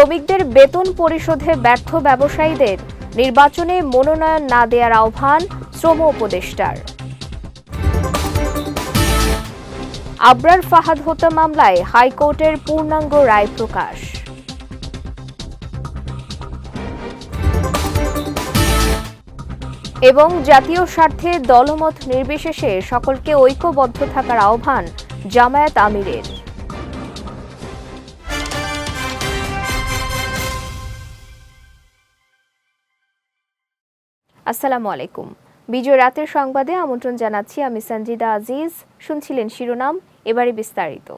শ্রমিকদের বেতন পরিশোধে ব্যর্থ ব্যবসায়ীদের নির্বাচনে মনোনয়ন না দেওয়ার আহ্বান শ্রম উপদেষ্টার। আবরার ফাহাদ হত্যা মামলায় হাইকোর্টের পূর্ণাঙ্গ রায় প্রকাশ। এবং জাতীয় স্বার্থে দলমত নির্বিশেষে সকলকে ঐক্যবদ্ধ থাকার আহ্বান জামায়াত আমিরের। আসসালামু আলাইকুম। বিজয় রাতের সংবাদে আমন্ত্রণ জানাচ্ছি আমি সঞ্জিদা আজিজ। শুনছিলেন শিরোনাম, এবারে বিস্তারিত।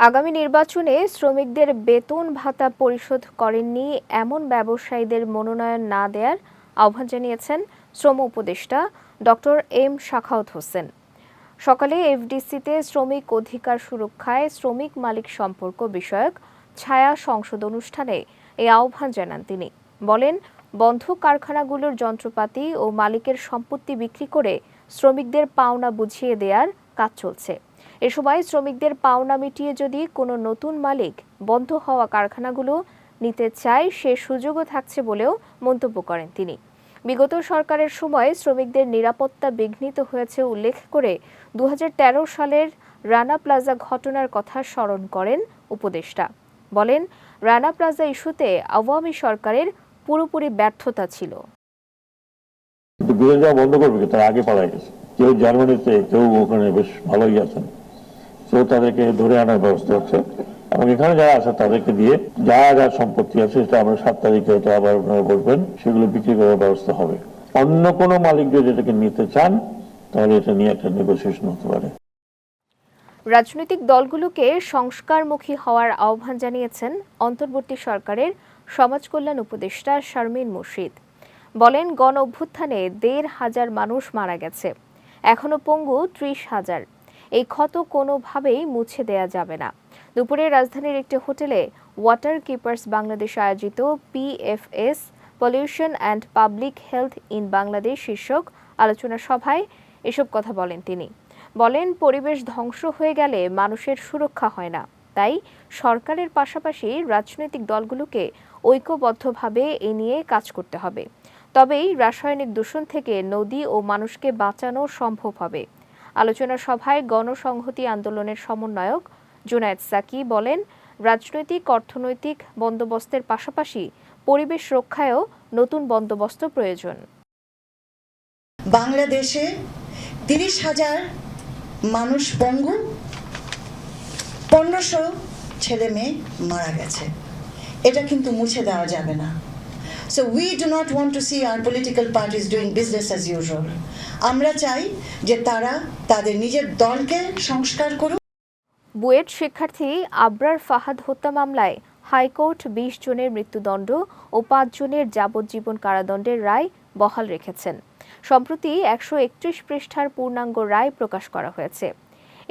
আগামী নির্বাচনে শ্রমিকদের বেতন ভাতা পরিশোধ করেননি এমন ব্যবসায়ীদের মনোনয়ন না দেয়ার আহ্বান জানিয়েছেন শ্রম উপদেষ্টা ডক্টর এম শাখাউত হোসেন। সকালে এফডিসিতে শ্রমিক অধিকার সুরক্ষায় শ্রমিক মালিক সম্পর্ক বিষয়ক ছায়া সংসদ অনুষ্ঠানে এই আহ্বান জানান তিনি। বলেন, বন্ধ কারখানাগুলোর যন্ত্রপাতি ও মালিকের সম্পত্তি বিক্রি করে শ্রমিকদের পাওনা বুঝিয়ে দেওয়ার কাজ চলছে। এ সময় শ্রমিকদের পাওনা মিটিয়ে যদি কোনো নতুন মালিক বন্ধ হওয়া কারখানাগুলো নিতে চায়, সে সুযোগও থাকছে বলেও মন্তব্য করেন তিনি। বিগত সরকারের সময় শ্রমিকদের নিরাপত্তা বিঘ্নিত হয়েছে উল্লেখ করে দু হাজার তেরো সালের রানা প্লাজা ঘটনার কথা স্মরণ করেন উপদেষ্টা। বলেন রানা প্লাজা ইস্যুতে আওয়ামী সরকারের পুরোপুরি ব্যর্থতা ছিল। বিদেশ যাওয়া বন্ধ করবে তারা আগে পালাই গেছে। কেউ জার্মানিতে, কেউ ওখানে বেশ ভালোই আছেন। তো তাদেরকে ধরে আনার ব্যবস্থা হচ্ছে। এবং এখানে যারা আছে, তাদেরকে দিয়ে যা যা সম্পত্তি আছে, সেটা আমরা সাত তারিখে হয়তো আবার আপনারা বলবেন, সেগুলো বিক্রি করার ব্যবস্থা হবে। অন্য কোনো মালিক যদি এটাকে নিতে চান, তাহলে এটা নিয়ে একটা নেগোসিয়েশন হতে পারে। রাজনৈতিক দলগুলোকে সংস্কারমুখী হওয়ার আহ্বান জানিয়েছেন অন্তর্বর্তী সরকারের সমাজ কল্যাণ উপদেষ্টা শারমিন মুর্শিদ। বলেন, গণ অভ্যুত্থানে দেড় হাজার মানুষ মারা গেছে। এখনও পঙ্গু ত্রিশ হাজার। এই ক্ষত কোনোভাবেই মুছে দেয়া যাবে না। দুপুরে রাজধানীর একটি হোটেলে ওয়াটার কিপার্স বাংলাদেশ আয়োজিত PFS pollution and public health in Bangladesh শীর্ষক আলোচনা সভায় এসব কথা বলেন তিনি। বলেন, পরিবেশ ধ্বংস হয়ে গেলে মানুষের সুরক্ষা হয় না। তাই সরকারের পাশাপাশি রাজনৈতিক দলগুলোকে ঐক্যবদ্ধভাবে এ নিয়ে কাজ করতে হবে। তবেই রাসায়নিক দূষণ থেকে নদী ও মানুষকে বাঁচানো সম্ভব হবে। আলোচনা সভায় গণসংহতি আন্দোলনের সমন্বয়ক জুনায়েদ সাকি বলেন, রাজনৈতিক, অর্থনৈতিক বন্দোবস্তের পাশাপাশি পরিবেশ রক্ষায়ও নতুন বন্দোবস্ত প্রয়োজন। বাংলাদেশে তিরিশ হাজার মানুষ পঙ্গু। পনেরোশো ছেলে মেয়ে মারা গেছে। এটা কিন্তু মুছে দেওয়া যাবে না। So we do not want to see our political parties doing business as usual আমরা চাই যে তারা তাদের নিজের দলকে সংস্কার করুক। বুয়েট শিক্ষার্থী আবরার ফাহাদ হত্যা মামলায় হাইকোর্ট বিশ জনের মৃত্যুদণ্ড ও পাঁচ জনের যাবজ্জীবন কারাদণ্ডের রায় বহাল রেখেছেন। সম্প্রতি একশো একত্রিশ পৃষ্ঠার পূর্ণাঙ্গ রায় প্রকাশ করা হয়েছে।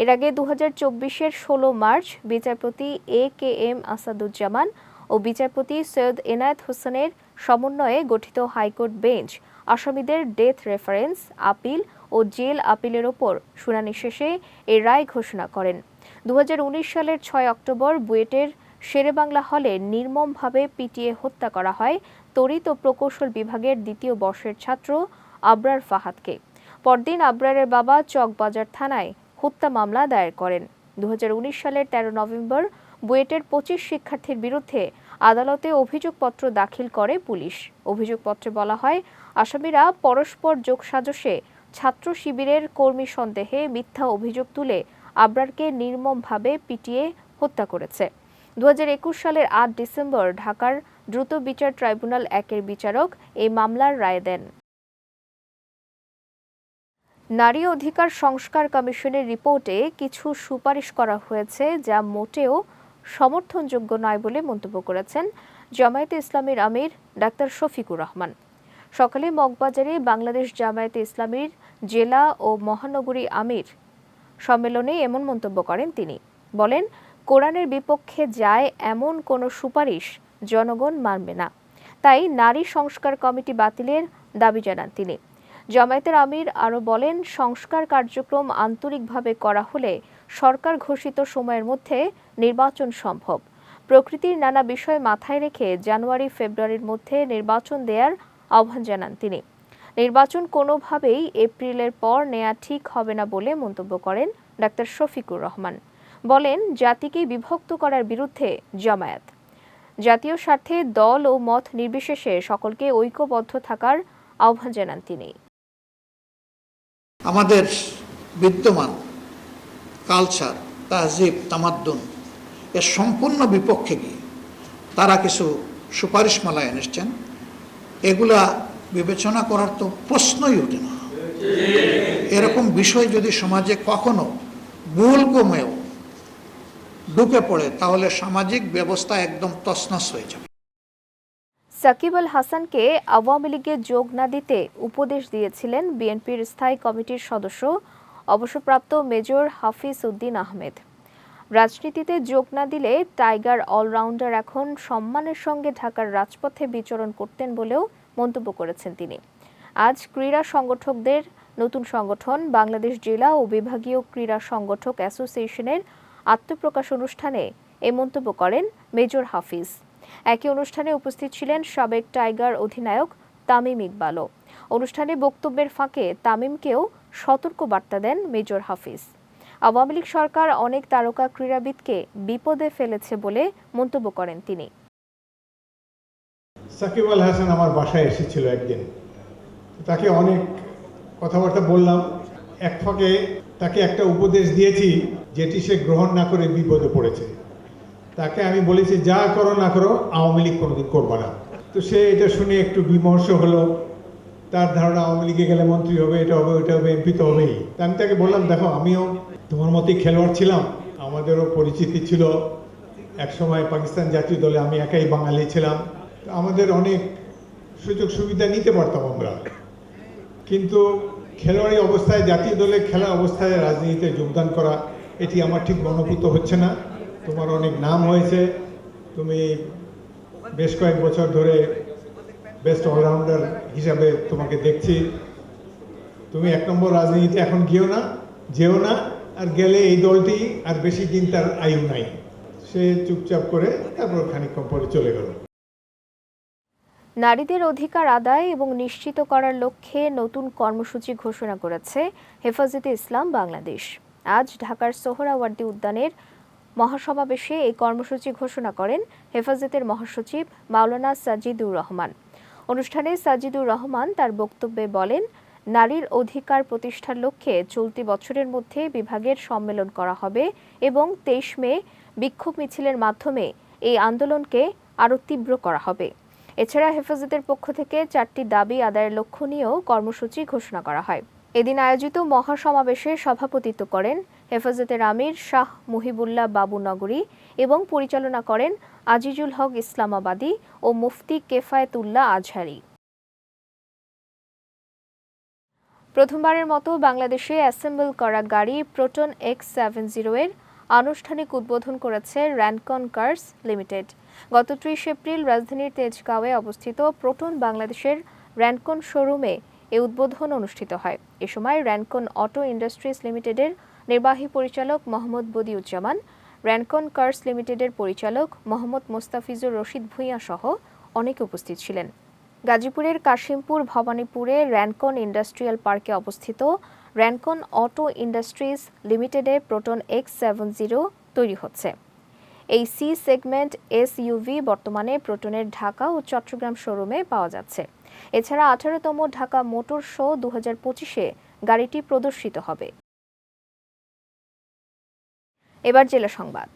এর আগে দু হাজার চব্বিশের ষোলো মার্চ বিচারপতি এ কে এম আসাদুজ্জামান ও বিচারপতি সৈয়দ এনায়েত হোসেনের সমন্বয়ে গঠিত হাইকোর্ট বেঞ্চ আসামিদের ডেথ রেফারেন্স, আপিল ও জেল আপিলের ওপর শুনানি শেষে এ রায় ঘোষণা করেন। দু হাজার উনিশ সালের ছয় অক্টোবর বুয়েটের শেরেবাংলা হলে নির্মমভাবে পিটিয়ে হত্যা করা হয়। তড়িৎ ও প্রকৌশল বিভাগের দ্বিতীয় বর্ষের ছাত্র আবরার ফাহাদকে। পরদিন আবরারের বাবা চকবাজার থানায় হত্যা মামলা দায়ের করেন। দু হাজার উনিশ সালের ১৩ নভেম্বর বুয়েটের পঁচিশ শিক্ষার্থীর বিরুদ্ধে আদালতে অভিযোগপত্র দাখিল করে পুলিশ। অভিযোগপত্রে বলা হয়, আসামিরা পরস্পর যোগসাজশে ছাত্র শিবিরের কর্মী সন্দেহে মিথ্যা অভিযোগ তুলে আবরারকে নির্মমভাবে পিটিয়ে হত্যা করেছে। দু হাজার একুশ সালের আট ডিসেম্বর ঢাকার দ্রুত বিচার ট্রাইব্যুনাল একের বিচারক এই মামলার রায় দেন। নারী অধিকার সংস্কার কমিশনের রিপোর্টে কিছু সুপারিশ করা হয়েছে যা মোটেও সমর্থনযোগ্য নয় বলে মন্তব্য করেছেন জামায়াতে ইসলামীর আমির ডাক্তার শফিকুর রহমান। সকালে মগবাজারে বাংলাদেশ জামায়াতে ইসলামীর জেলা ও মহানগরী আমির সম্মেলনে এমন মন্তব্য করেন তিনি। বলেন, কোরআনের বিপক্ষে যায় এমন কোনো সুপারিশ জনগণ মানবে না। তাই নারী সংস্কার কমিটি বাতিলের দাবি জানান তিনি। জামায়াতের আমির আরও বলেন, সংস্কার কার্যক্রম আন্তরিকভাবে করা হলে সরকার ঘোষিত সময়ের মধ্যে নির্বাচন সম্ভব। প্রকৃতির নানা বিষয় মাথায় রেখে জানুয়ারি, ফেব্রুয়ারির মধ্যে নির্বাচন দেওয়ার আহ্বান জানান তিনি। নির্বাচন কোনোভাবেই এপ্রিলের পর নেয়া ঠিক হবে না বলে মন্তব্য করেন ডাক্তার শফিকুর রহমান। বলেন, জাতিকে বিভক্ত করার বিরুদ্ধে জামায়াত। জাতীয় স্বার্থে দল ও মত নির্বিশেষে সকলকে ঐক্যবদ্ধ থাকার আহ্বান জানান তিনি। আমাদের বিদ্যমান কালচার তাহজিব, তামাদ্দুন, এর সম্পূর্ণ বিপক্ষে গিয়ে তারা কিছু সুপারিশমালা এনেছেন। এগুলা বিবেচনা করার তো প্রশ্নই ওঠে না। এরকম বিষয় যদি সমাজে কখনো ভুল কমেও ঢুকে পড়ে, তাহলে সামাজিক ব্যবস্থা একদম তছনছ হয়ে যাবে। সাকিব আল হাসানকে আওয়ামী লীগে যোগ না দিতে উপদেশ দিয়েছিলেন বিএনপির স্থায়ী কমিটির সদস্য, অবসরপ্রাপ্ত মেজর হাফিজ উদ্দিন আহমেদ। রাজনীতিতে যোগ না দিলে টাইগার অলরাউন্ডার এখন সম্মানের সঙ্গে ঢাকার রাজপথে বিচরণ করতেন বলেও মন্তব্য করেছেন তিনি। আজ ক্রীড়া সংগঠকদের নতুন সংগঠন, বাংলাদেশ জেলা ও বিভাগীয় ক্রীড়া সংগঠক অ্যাসোসিয়েশনের আত্মপ্রকাশ অনুষ্ঠানে এ মন্তব্য করেন মেজর হাফিজ। একই অনুষ্ঠানে উপস্থিত ছিলেন সাবেক টাইগার অধিনায়ক তামিম ইকবালও। অনুষ্ঠানে বক্তব্যের ফাঁকে তামিমকেও সতর্ক বার্তা দেন মেজর হাফিজ। আওয়ামী লীগ সরকার অনেক তারকা ক্রীড়াবিদকে বিপদে ফেলেছে বলে মন্তব্য করেন তিনি। সাকিব আল হাসান আমার বাসায় এসেছিল একদিন। তাকে অনেক কথাবার্তা বললাম। এক ফাঁকে তাকে একটা উপদেশ দিয়েছি, যেটি সে গ্রহণ না করে বিপদে পড়েছে। তাকে আমি বলেছি, যা করো না করো, আওয়ামী লীগ কোনোদিন করবে না। তো সে এটা শুনে একটু বিমর্ষ হলো। তার ধারণা আওয়ামী লীগে গেলে মন্ত্রী হবে, এটা হবে, ওটা হবে, এমপি তো হবেই। তা আমি তাকে বললাম, দেখো, আমিও তোমার মতোই খেলোয়াড় ছিলাম। আমাদেরও পরিচিতি ছিল। একসময় পাকিস্তান জাতীয় দলে আমি একাই বাঙালি ছিলাম। আমাদের অনেক সুযোগ সুবিধা নিতে পারতাম আমরা। কিন্তু খেলোয়াড়ি অবস্থায়, জাতীয় দলে খেলা অবস্থায় রাজনীতিতে যোগদান করা, এটি আমার ঠিক মনোভূত হচ্ছে না। তোমার অনেক নাম হয়েছে। তুমি বেশ কয়েক বছর ধরে বেস্ট অলরাউন্ডার হিসাবে তোমাকে দেখছি। তুমি এক নম্বর রাজনীতিতে এখন গিয়েও না, যেও না, আর গেলে এই দলটি আর বেশি দিন তার আয়ু নাই। সে চুপচাপ করে তারপর খানিকক্ষণ পরে চলে গেল। নারীদের অধিকার আদায় এবং নিশ্চিত করার লক্ষ্যে নতুন কর্মসূচি ঘোষণা করেছে হেফাজতে ইসলাম বাংলাদেশ। আজ ঢাকার সোহরাওয়ার্দী উদ্যানের মহাসমাবেশে এই কর্মসূচি ঘোষণা করেন হেফাজতের মহাসচিব মাওলানা সাজিদুর রহমান। অনুষ্ঠানে সাজিদুর রহমান তার বক্তব্যে বলেন, নারীর অধিকার প্রতিষ্ঠার লক্ষ্যে চলতি বছরের মধ্যে বিভাগের সম্মেলন করা হবে এবং তেইশ মে বিক্ষোভ মিছিলের মাধ্যমে এই আন্দোলনকে আরও তীব্র করা হবে। এছাড়া হেফাজতের পক্ষ থেকে চারটি দাবি আদায়ের লক্ষ্য নিয়েও কর্মসূচি ঘোষণা করা হয়। এদিন আয়োজিত মহাসমাবেশে সভাপতিত্ব করেন হেফাজতের আমির শাহ মুহিবুল্লাহ বাবু নগরী এবং পরিচালনা করেন আজিজুল হক ইসলামাবাদী ও মুফতি কেফায়েতুল্লাহ আজহারি। প্রথমবারের মতো বাংলাদেশে অ্যাসেম্বল করা গাড়ি প্রোটন এক্স সেভেন জিরো এর আনুষ্ঠানিক উদ্বোধন করেছে র্যানকন কার্স লিমিটেড। গত ত্রিশ এপ্রিল রাজধানীর তেজগাঁওয়ে অবস্থিত প্রোটন বাংলাদেশের র্যানকন শোরুমে এ উদ্বোধন অনুষ্ঠিত হয়। এ সময় র্যানকন অটো ইন্ডাস্ট্রিজ লিমিটেডের নির্বাহী পরিচালক মোহাম্মদ বদিউজ্জামান, র্যানকন কার্স লিমিটেডের পরিচালক মোহাম্মদ মোস্তাফিজুর রশিদ ভূঁইয়া সহ অনেকে উপস্থিত ছিলেন। গাজীপুরের কাশিমপুর ভবানীপুরে র্যানকন ইন্ডাস্ট্রিয়াল পার্কে অবস্থিত র্যানকন অটো ইন্ডাস্ট্রিজ লিমিটেডে প্রোটন এক্স সেভেন জিরো তৈরি হচ্ছে। এই সি সেগমেন্ট এস ইউভি বর্তমানে প্রোটনের ঢাকা ও চট্টগ্রাম শোরুমে পাওয়া যাচ্ছে। এছাড়া আঠারোতম ঢাকা মোটর শো দু হাজার পঁচিশে গাড়িটি প্রদর্শিত হবে। এবার জেলা সংবাদ।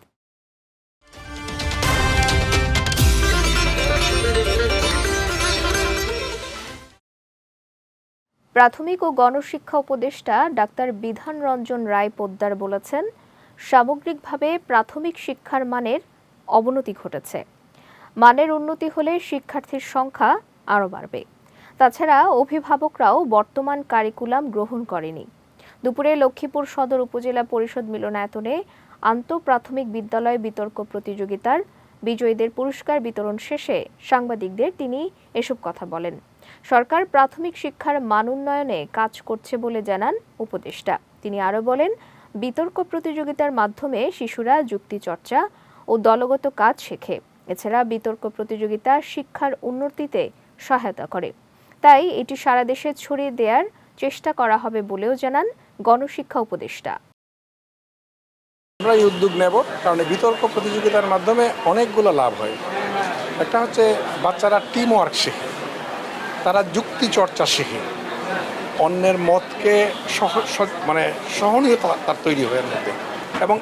প্রাথমিক ও গণশিক্ষা উপদেষ্টা ডাক্তার বিধান রঞ্জন রায় পোদ্দার বলেছেন, সামগ্রিকভাবে প্রাথমিক শিক্ষার মানের অবনতি ঘটেছে। মানের উন্নতি হলে শিক্ষার্থীর সংখ্যা আরও বাড়বে। তাছাড়া অভিভাবকরাও বর্তমান কারিকুলাম গ্রহণ করেনি। দুপুরে লক্ষ্মীপুর সদর উপজেলা পরিষদ মিলনায়তনে আন্তঃপ্রাথমিক বিদ্যালয় বিতর্ক প্রতিযোগিতার বিজয়ীদের পুরস্কার বিতরণ শেষে সাংবাদিকদের তিনি এসব কথা বলেন। সরকার প্রাথমিক শিক্ষার মান উন্নয়নে কাজ করছে বলে জানান উপদেষ্টা। তিনি আরও বলেন, বিতর্ক প্রতিযোগিতার মাধ্যমে শিশুরা যুক্তিচর্চা ও দলগত কাজ শেখে। এছাড়া বিতর্ক প্রতিযোগিতা শিক্ষার উন্নতিতে সহায়তা করে। তাই এটি সারা দেশে ছড়িয়ে দেওয়ার চেষ্টা করা হবে বলেও জানান গণশিক্ষা উপদেষ্টা। আমরা এই উদ্যোগ নেব, কারণ বিতর্ক প্রতিযোগিতার মাধ্যমে অনেকগুলো লাভ হয়। একটা হচ্ছে বাচ্চারা টিম ওয়ার্ক শেখে, তারা যুক্তি চর্চা শেখে, অন্যের মতকে সহ মানে সহনীয়তা তার তৈরি হয়ে মধ্যে। এবং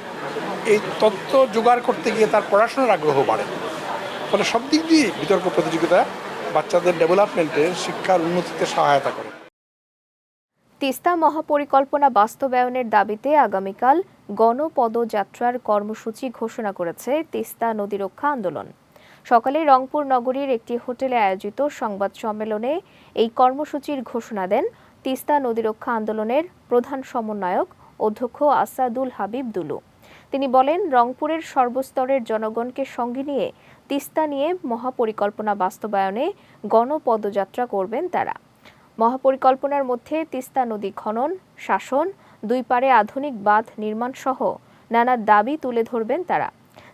এই তথ্য জোগাড় করতে গিয়ে তার পড়াশোনার আগ্রহ বাড়ে। ফলে সব দিক দিয়ে বিতর্ক প্রতিযোগিতা বাচ্চাদের ডেভেলপমেন্টে শিক্ষার উন্নতিতে সহায়তা করে। তিস্তা মহাপরিকল্পনা বাস্তবায়নের দাবিতে আগামীকাল গণপদযাত্রার কর্মসূচি ঘোষণা করেছে তিস্তা নদী রক্ষা আন্দোলন। সকালে রংপুর নগরীর একটি হোটেলে আয়োজিত সংবাদ সম্মেলনে এই কর্মসূচির ঘোষণা দেন তিস্তা নদী রক্ষা আন্দোলনের প্রধান সমন্বয়ক অধ্যক্ষ আসাদুল হাবিব দুলু। তিনি বলেন, রংপুরের সর্বস্তরের জনগণকে সঙ্গে নিয়ে তিস্তা নিয়ে মহাপরিকল্পনা বাস্তবায়নে গণপদযাত্রা করবেন তারা। মহাপরিকল্পনার মধ্যে তিস্তা নদী খনন, শাসন, দুই পারে আধুনিক বাঁধ নির্মাণ সহ নানা দাবি তুলে ধরবেন তারা।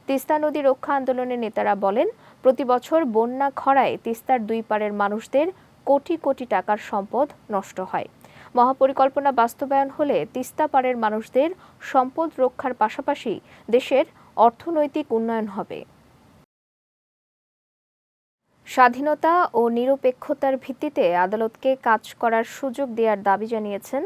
তিস্তা নদী রক্ষা আন্দোলনের নেতারা বলেন, প্রতি বছর বন্যা খরায় তিস্তার দুই পারের মানুষদের কোটি কোটি টাকার সম্পদ নষ্ট হয়। মহাপরিকল্পনা বাস্তবায়ন হলে তিস্তা পাড়ের মানুষদের সম্পদ রক্ষার পাশাপাশি দেশের অর্থনৈতিক উন্নয়ন হবে। স্বাধীনতা ও নিরপেক্ষতার ভিত্তিতে আদালতকে কাজ করার সুযোগ দেওয়ার দাবি জানিয়েছেন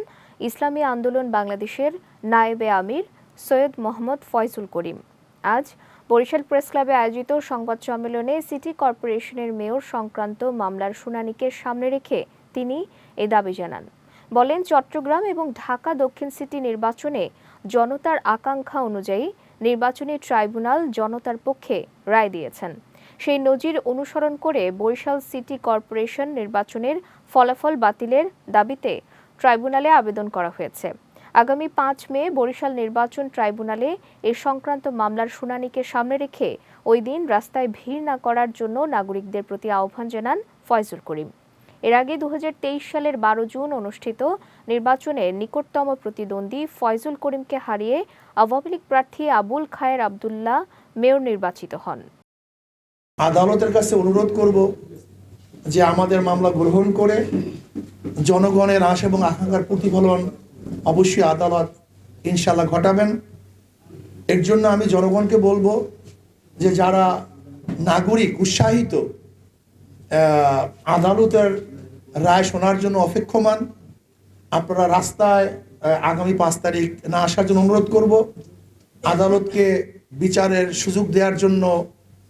ইসলামী আন্দোলন বাংলাদেশের নায়েবে আমির সৈয়দ মোহাম্মদ ফয়জুল করিম। আজ বরিশাল প্রেস ক্লাবে আয়োজিত সংবাদ সম্মেলনে সিটি কর্পোরেশনের মেয়র সংক্রান্ত মামলার শুনানিকে সামনে রেখে তিনি এ দাবি জানান। বলেন, চট্টগ্রাম এবং ঢাকা দক্ষিণ সিটি নির্বাচনে জনতার আকাঙ্ক্ষা অনুযায়ী নির্বাচনী ট্রাইব্যুনাল জনতার পক্ষে রায় দিয়েছেন। সেই নজির অনুসরণ করে বরিশাল সিটি কর্পোরেশন নির্বাচনের ফলাফল বাতিলের দাবিতে ট্রাইব্যুনালে আবেদন করা হয়েছে। আগামী পাঁচ মে বরিশাল নির্বাচন ট্রাইব্যুনালে এ সংক্রান্ত মামলার শুনানিকে সামনে রেখে ওই দিন রাস্তায় ভিড় না করার জন্য নাগরিকদের প্রতি আহ্বান জানান ফয়জুল করিম। এর আগে দু হাজার তেইশ সালের বারো জুন অনুষ্ঠিত নির্বাচনে নিকটতম প্রতিদ্বন্দ্বী ফয়জুল করিমকে হারিয়ে আওয়ামী লীগ প্রার্থী আবুল খায়ের আবদুল্লাহ মেয়র নির্বাচিত হন। আদালতের কাছে অনুরোধ করব যে আমাদের মামলা গ্রহণ করে জনগণের আশা এবং আকাঙ্ক্ষার প্রতিফলন অবশ্যই আদালত ইনশাল্লাহ ঘটাবেন। এর জন্য আমি জনগণকে বলব যে যারা নাগরিক, উৎসাহিত আদালতের রায় শোনার জন্য অপেক্ষমান, আপনারা রাস্তায় আগামী পাঁচ তারিখ না আসার জন্য অনুরোধ করব। আদালতকে বিচারের সুযোগ দেওয়ার জন্য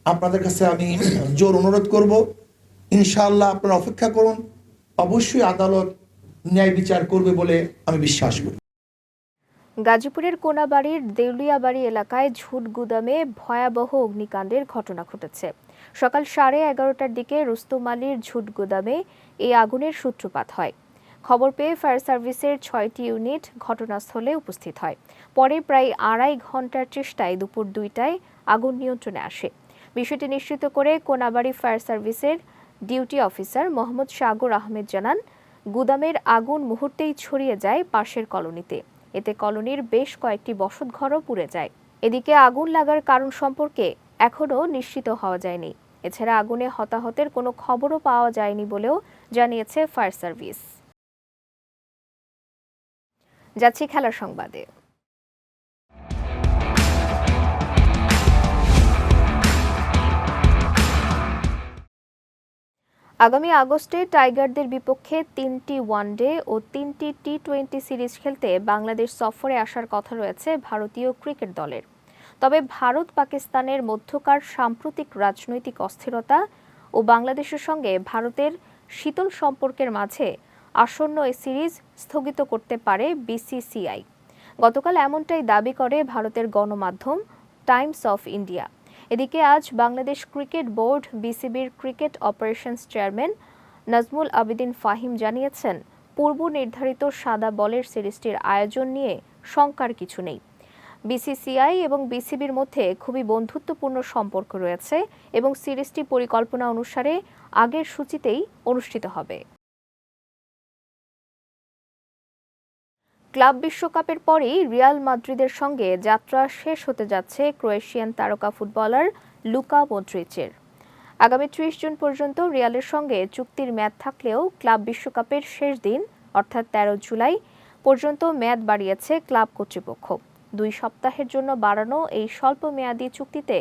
আপনাদের কাছে আমি জোর অনুরোধ করব। ইনশাআল্লাহ আপনারা অপেক্ষা করুন। অবশ্যই আদালত ন্যায় বিচার করবে বলে আমি বিশ্বাস করি। গাজীপুরের কোনাবাড়ির দেউলিয়াবাড়ি এলাকায় ঝুট গুদামে ভয়াবহ অগ্নিকাণ্ডের ঘটনা ঘটেছে। সকাল সাড়ে এগারোটার দিকে রুস্তুম আলীর ঝুট গুদামে এই আগুনের সূত্রপাত হয়। খবর পেয়ে ফায়ার সার্ভিসের ছয়টি ইউনিট ঘটনাস্থলে উপস্থিত হয়। পরে প্রায় আড়াই ঘণ্টার চেষ্টায় দুপুর দুইটায় আগুন নিয়ন্ত্রণে আসে। বিষয়টি নিশ্চিত করে কোনাবাড়ি ফায়ার সার্ভিসের ডিউটি অফিসার মোহাম্মদ সাগর আহমেদ জানান, গুদামের আগুন মুহূর্তেই ছড়িয়ে যায় পাশের কলোনিতে। এতে কলোনির বেশ কয়েকটি বসতঘরও পুড়ে যায়। এদিকে আগুন লাগার কারণ সম্পর্কে এখনও নিশ্চিত হওয়া যায়নি। এছাড়া আগুনে হতাহতের কোনো খবরও পাওয়া যায়নি বলেও জানিয়েছে ফায়ার সার্ভিস। যাচ্ছি খেলার সংবাদে। আগামী আগস্টে টাইগারদের বিপক্ষে তিনটি ওয়ানডে ও তিনটি টি টোয়েন্টি সিরিজ খেলতে বাংলাদেশ সফরে আসার কথা রয়েছে ভারতীয় ক্রিকেট দলের। তবে ভারত পাকিস্তানের মধ্যকার সাম্প্রতিক রাজনৈতিক অস্থিরতা ও বাংলাদেশের সঙ্গে ভারতের শীতল সম্পর্কের মাঝে আসন্ন এই সিরিজ স্থগিত করতে পারে বিসিসিআই। গতকাল এমনটাই দাবি করে ভারতের গণমাধ্যম টাইমস অফ ইন্ডিয়া। এদিকে আজ বাংলাদেশ ক্রিকেট বোর্ড, বিসিবির cricket operations chairman Nazmul Abedin Fahim জানিয়েছেন, পূর্ব নির্ধারিত সাদা বলের সিরিজটির আয়োজন নিয়ে শঙ্কার কিছু নেই। বিসিসিআই এবং বিসিবির মধ্যে খুবই বন্ধুত্বপূর্ণ সম্পর্ক রয়েছে এবং সিরিজটি পরিকল্পনা অনুসারে আগের সূচিতেই অনুষ্ঠিত হবে। ক্লাব বিশ্বকাপের পরেই রিয়াল মাদ্রিদের সঙ্গে যাত্রা শেষ হতে যাচ্ছে ক্রোয়েশিয়ান তারকা ফুটবলার লুকা মডরিচের। আগামী ত্রিশ জুন পর্যন্ত রিয়ালের সঙ্গে চুক্তির মেয়াদ থাকলেও ক্লাব বিশ্বকাপের শেষ দিন, অর্থাৎ তেরো জুলাই পর্যন্ত মেয়াদ বাড়িয়েছে ক্লাব কর্তৃপক্ষ। দুই সপ্তাহের জন্য বাড়ানো এই স্বল্প মেয়াদী চুক্তিতে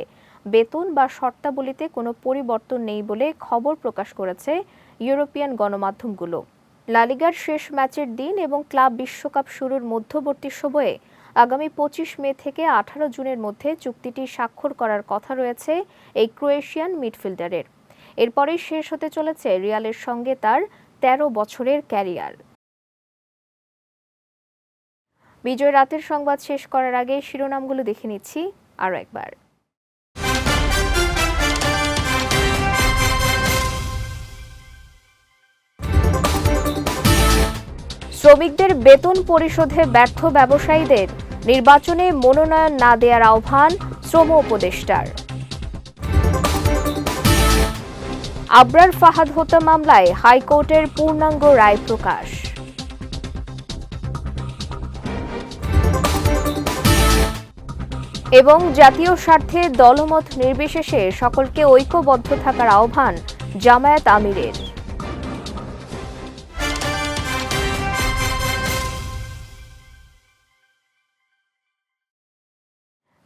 বেতন বা শর্তাবলীতে কোনো পরিবর্তন নেই বলে খবর প্রকাশ করেছে ইউরোপিয়ান গণমাধ্যমগুলো। লালিগার শেষ ম্যাচের দিন এবং ক্লাব বিশ্বকাপ শুরুর মধ্যবর্তী সময়ে আগামী পঁচিশ মে থেকে আঠারো জুনের মধ্যে চুক্তিটি স্বাক্ষর করার কথা রয়েছে এই ক্রোয়েশিয়ান মিডফিল্ডারের। এরপরেই শেষ হতে চলেছে রিয়ালের সঙ্গে তার তেরো বছরের ক্যারিয়ার। বিজয় রাতের সংবাদ শেষ করার আগে শিরোনামগুলো দেখে নিচ্ছি আরও একবার। শ্রমিকদের বেতন পরিশোধে ব্যর্থ ব্যবসায়ীদের নির্বাচনে মনোনয়ন না দেওয়ার আহ্বান শ্রম উপদেষ্টার। আবরার ফাহাদ হত্যা মামলায় হাইকোর্টের পূর্ণাঙ্গ রায় প্রকাশ। এবং জাতীয় স্বার্থে দলমত নির্বিশেষে সকলকে ঐক্যবদ্ধ থাকার আহ্বান জামায়াত আমিরের।